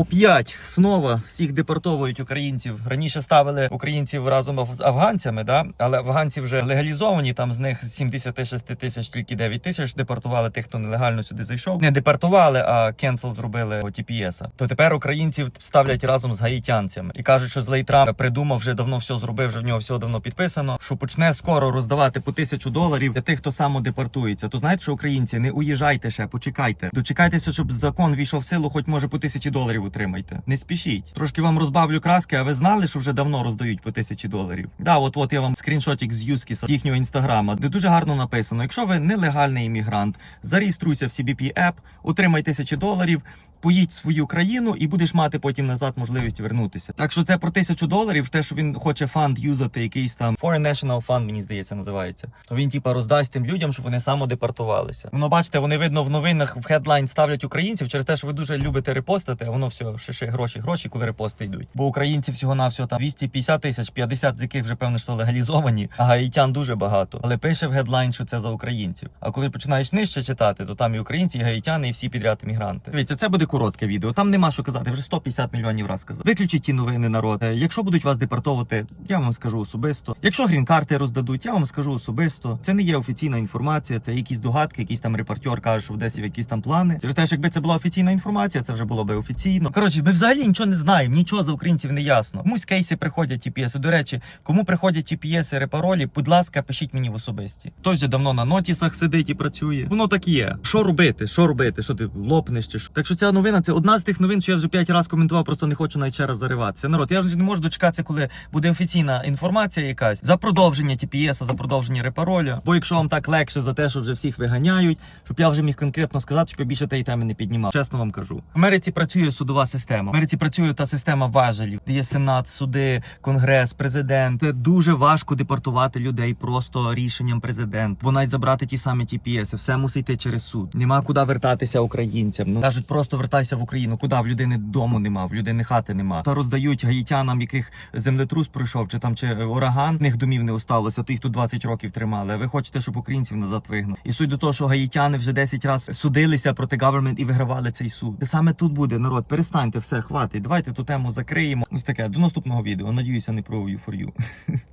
Оп'ять снова всіх депортовують українців. Раніше ставили українців разом з афганцями, да? але афганці вже легалізовані. Там з них з 76 тисяч тільки 9 тисяч депортували тих, хто нелегально сюди зайшов. Не депортували, а кенсел зробили TPS. То тепер українців ставлять разом з гаїтянцями і кажуть, що злий Трамп придумав вже давно все зробив. Вже в нього все давно підписано. Що почне скоро роздавати по тисячу доларів для тих, хто самодепортується. То знаєте, що українці не уїжджайте ще, почекайте. Дочекайтеся, щоб закон війшов в силу, хоч може по тисячі доларів утримайте. Не спішіть. Трошки вам розбавлю краски, а ви знали, що вже давно роздають по тисячі доларів. Да, от от я вам скріншотик з Юскіса їхнього інстаграма, де дуже гарно написано: якщо ви нелегальний іммігрант, зареєструйся в CBP App, утримай тисячі доларів. Поїдь в свою країну і будеш мати потім назад можливість вернутися. Так що це про тисячу доларів, те, що він хоче фанд юзати, якийсь там Foreign National Fund, мені здається, називається. То він типа роздасть тим людям, щоб вони самодепортувалися. Воно бачите, вони видно в новинах в хедлайн ставлять українців через те, що ви дуже любите репостити, а воно все шиши гроші, гроші, коли репости йдуть. Бо українці всього на всього там 250 тисяч, 50 з яких вже певно що легалізовані, а гаїтян дуже багато. Але пише в гедлайн, що це за українців. А коли починаєш нижче читати, то там і українці, і гаїтяни, і всі підряд іммігранти. Дивіться, це буде коротке відео. Там нема що казати. Вже 150 мільйонів раз сказав. Виключіть ті новини, народ. Е, Якщо будуть вас депортовувати, я вам скажу особисто. Якщо грін-карти роздадуть, я вам скажу особисто. Це не є офіційна інформація, це якісь догадки, якийсь там репортер каже, що в Одесі якісь там плани. Через те, якби це була офіційна інформація, це вже було би офіційно. Коротше, ми взагалі нічого не знаємо, нічого за українців не ясно. Комусь кейси приходять TPS. До речі, кому приходять TPS і репаролі, будь ласка, пишіть мені в особисті. Хтось же давно на нотісах сидить і працює. Воно так є. Що робити? Що робити? Що ти лопнеш чи що? Так що ця новина це одна з тих новин, що я вже п'ять разів коментував, просто не хочу навіть ще раз зариватися. Народ, я вже не можу дочекатися, коли буде офіційна інформація якась за продовження TPS, за продовження репароля. Бо якщо вам так легше за те, що вже всіх виганяють, щоб я вже міг конкретно сказати, щоб я більше тієї теми не піднімав. Чесно вам кажу. В Америці працює судова система. В Америці працює та система важелів, де є сенат, суди, конгрес, президент. Це дуже важко депортувати людей просто рішенням президента. Бо навіть забрати ті самі TPS, все мусить йти через суд. Нема куди вертатися українцям. Ну кажуть, просто вертайся в Україну. Куди в людини дому нема, в людини хати нема. Та роздають гаїтянам, яких землетрус пройшов, чи там чи ураган, в них домів не осталося. То їх тут 20 років тримали. А ви хочете, щоб українців назад вигнали. І суть до того, що гаїтяни вже 10 разів судилися проти government і вигравали цей суд. Саме тут буде народ. Перестаньте все, хватить. Давайте ту тему закриємо. Ось таке до наступного відео. Надіюся, не про you.